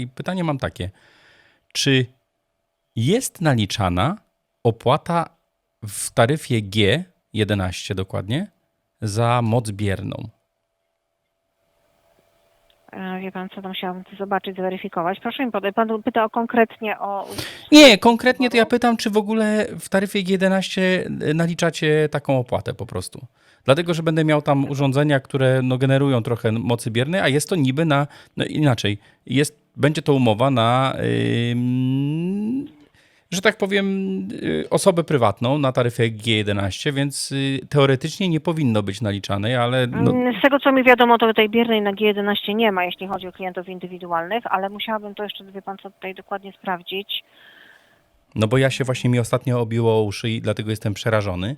I pytanie mam takie, czy jest naliczana opłata w taryfie G11 dokładnie za moc bierną? E, Wie pan co, to musiałabym to zobaczyć, zweryfikować. Proszę mi podać, pan pyta o konkretnie o... Nie, konkretnie to ja pytam, czy w ogóle w taryfie G11 naliczacie taką opłatę po prostu. Dlatego, że będę miał tam urządzenia, które no, generują trochę mocy biernej, a jest to niby na, no inaczej, jest, będzie to umowa na, że tak powiem, y, osobę prywatną na taryfie G11, więc y, teoretycznie nie powinno być naliczanej, ale no, Mm, Z tego co mi wiadomo, to tej biernej na G11 nie ma, jeśli chodzi o klientów indywidualnych, ale musiałabym to jeszcze, wie pan co, tutaj dokładnie sprawdzić. No bo ja się właśnie mi ostatnio obiło o uszy i dlatego jestem przerażony,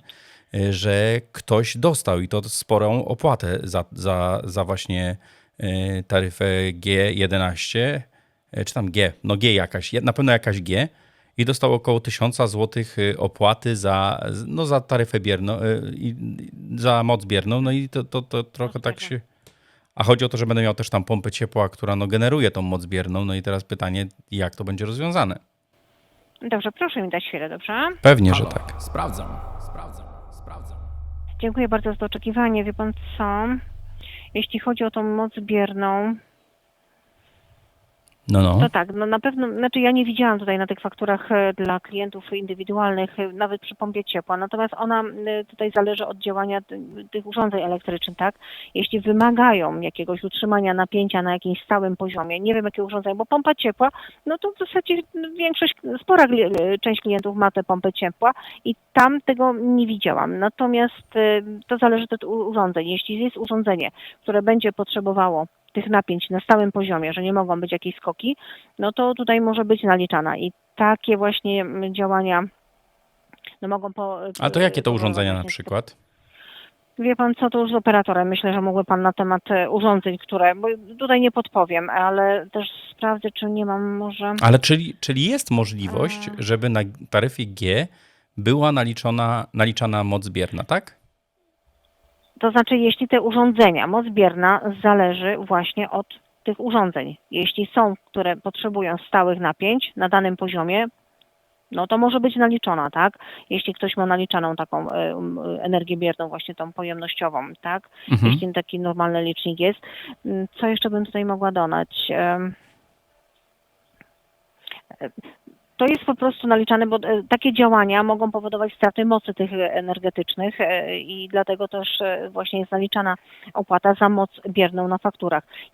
y, że ktoś dostał i to sporą opłatę za, za, za właśnie taryfę G11, y, czy tam G, no G jakaś, na pewno jakaś G i dostał około 1000 zł opłaty za, no za taryfę bierną, y, i za moc bierną, no i to, to, to trochę tak się... A chodzi o to, że będę miał też tam pompę ciepła, która no generuje tą moc bierną, no i teraz pytanie, jak to będzie rozwiązane? Dobrze, proszę mi dać chwilę, dobrze? Pewnie, że tak. Sprawdzam, sprawdzam, sprawdzam. Dziękuję bardzo za to oczekiwanie. Wie pan co? Jeśli chodzi o tą moc bierną, No, no. to tak, no na pewno, znaczy ja nie widziałam tutaj na tych fakturach e, dla klientów indywidualnych, e, nawet przy pompie ciepła, natomiast ona e, tutaj zależy od działania ty- tych urządzeń elektrycznych, tak? Jeśli wymagają jakiegoś utrzymania napięcia na jakimś stałym poziomie, nie wiem jakie urządzenie, bo pompa ciepła, no to w zasadzie większość, spora część klientów ma tę pompę ciepła i tam tego nie widziałam. Natomiast to zależy od urządzeń. Jeśli jest urządzenie, które będzie potrzebowało tych napięć na stałym poziomie, że nie mogą być jakieś skoki, no to tutaj może być naliczana. I takie właśnie mm, działania no mogą po... A to jakie to po- urządzenia na przykład? Wie pan co, to już z operatorem. Myślę, że mógłby pan na temat e, urządzeń, które... Bo tutaj nie podpowiem, ale też sprawdzę, czy nie mam może... Ale czyli, czyli jest możliwość, żeby na taryfie G była naliczona, naliczana moc bierna, tak? To znaczy, jeśli te urządzenia, moc bierna zależy właśnie od tych urządzeń. Jeśli są, które potrzebują stałych napięć na danym poziomie, no to może być naliczona, tak? Jeśli ktoś ma naliczaną taką e, energię bierną, właśnie tą pojemnościową, tak? Mhm. Jeśli taki normalny licznik jest. Mm, Co jeszcze bym tutaj mogła dodać? To jest po prostu naliczane, bo e, takie działania mogą powodować straty mocy tych e, energetycznych e, i dlatego też właśnie jest naliczana opłata za moc bierną na fakturach.